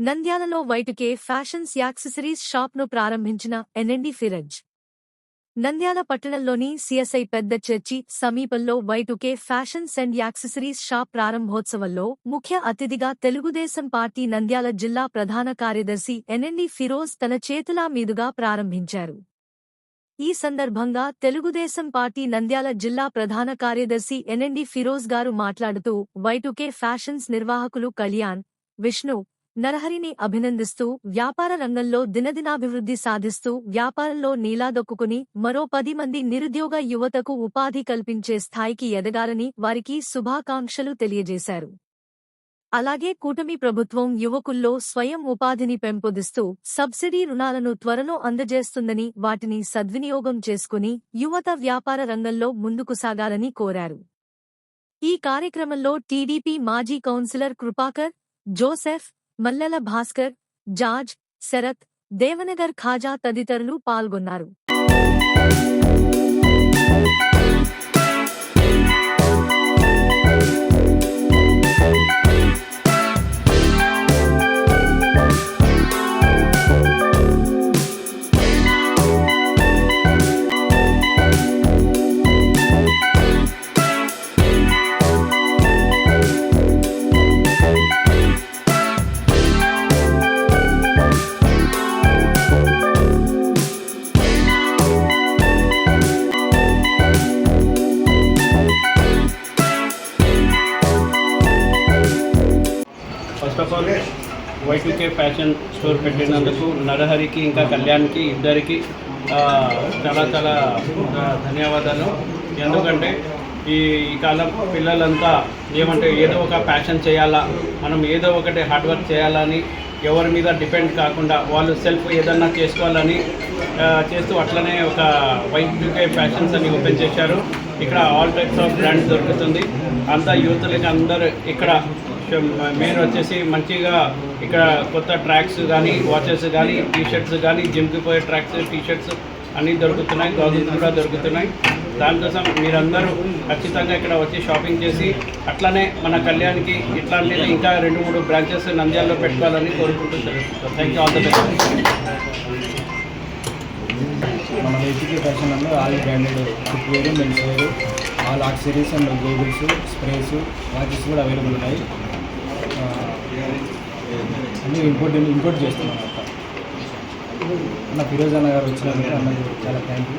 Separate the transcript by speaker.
Speaker 1: నంద్యాలలో వైటుకే fashions accessories షాప్ను ప్రారంభించిన NMD ఫిరజ్. Nandyal పట్టణంలోని సిఎస్ఐ పెద్ద చర్చి సమీపంలో Y two K fashions and accessories shop ప్రారంభోత్సవంలో ముఖ్య అతిథిగా తెలుగుదేశం పార్టీ నంద్యాల జిల్లా ప్రధాన కార్యదర్శి ఎన్ఎండి ఫిరోజ్ తన చేతులా మీదుగా ప్రారంభించారు. ఈ సందర్భంగా తెలుగుదేశం పార్టీ నంద్యాల జిల్లా ప్రధాన కార్యదర్శి ఎన్ఎండి ఫిరోజ్ గారు మాట్లాడుతూ వైటుకే ఫ్యాషన్స్ నిర్వాహకులు కళ్యాణ్ విష్ణు నరహరిని అభినందిస్తూ వ్యాపార రంగంలో దినదినాభివృద్ధి సాధిస్తూ వ్యాపారంలో నీలాదొక్కుకుని మరో పది మంది నిరుద్యోగ యువతకు ఉపాధి కల్పించే స్థాయికి ఎదగాలని వారికి శుభాకాంక్షలు తెలియజేశారు. అలాగే కూటమి ప్రభుత్వం యువకుల్లో స్వయం ఉపాధిని పెంపొందిస్తూ సబ్సిడీ రుణాలను త్వరలో అందజేస్తుందని వాటిని సద్వినియోగం చేసుకుని యువత వ్యాపార రంగంలో ముందుకు సాగాలని కోరారు. ఈ కార్యక్రమంలో టీడీపీ మాజీ councillor Kripakar Joseph Mallela Bhaskar George Sarath Devanagar Khaja తదితరులు పాల్గొన్నారు.
Speaker 2: First of all Y two K fashion store పెట్టినందుకు నరహరికి ఇంకా కళ్యాణ్కి ఇద్దరికి చాలా చాలా ధన్యవాదాలు. ఎందుకంటే ఈ ఈ కాలం పిల్లలంతా ఏమంటే ఏదో ఒక ప్యాషన్ చేయాలా మనం ఏదో ఒకటి హార్డ్ వర్క్ చేయాలని ఎవరి మీద డిపెండ్ కాకుండా వాళ్ళు సెల్ఫ్ ఏదన్నా చేసుకోవాలని చేస్తూ అట్లనే ఒక వైట్యూకే ఫ్యాషన్స్ అని ఓపెన్ చేశారు. ఇక్కడ ఆల్ టైప్స్ ఆఫ్ బ్రాండ్స్ దొరుకుతుంది. అంతా యూత్లకి అందరు ఇక్కడ మెయిన్ వచ్చేసి మంచిగా ఇక్కడ కొత్త ట్రాక్స్ కానీ వాచెస్ కానీ టీషర్ట్స్ కానీ జిమ్కి పోయే ట్రాక్స్ టీషర్ట్స్ అన్నీ దొరుకుతున్నాయి గాజులు కూడా దొరుకుతున్నాయి. దానికోసం మీరందరూ ఖచ్చితంగా ఇక్కడ వచ్చి షాపింగ్ చేసి అట్లానే మన కళ్యాణ్కి ఇట్లాంటిది ఇంకా రెండు మూడు బ్రాంచెస్ నంద్యాలలో పెట్టుకోవాలని కోరుకుంటున్నాను. Thank you all the best
Speaker 3: మన ఫ్యాషన్లో all branded footwear men's all accessories and goggles sprays watches కూడా అవైలబుల్ ఉన్నాయి. అన్నీ ఇంపోర్ట్ ఇంపోర్ట్ చేస్తున్నాం. అక్క అన్న ఫిరోజ్ అన్న గారు వచ్చినందుకు అన్నకు చాలా థ్యాంక్ యూ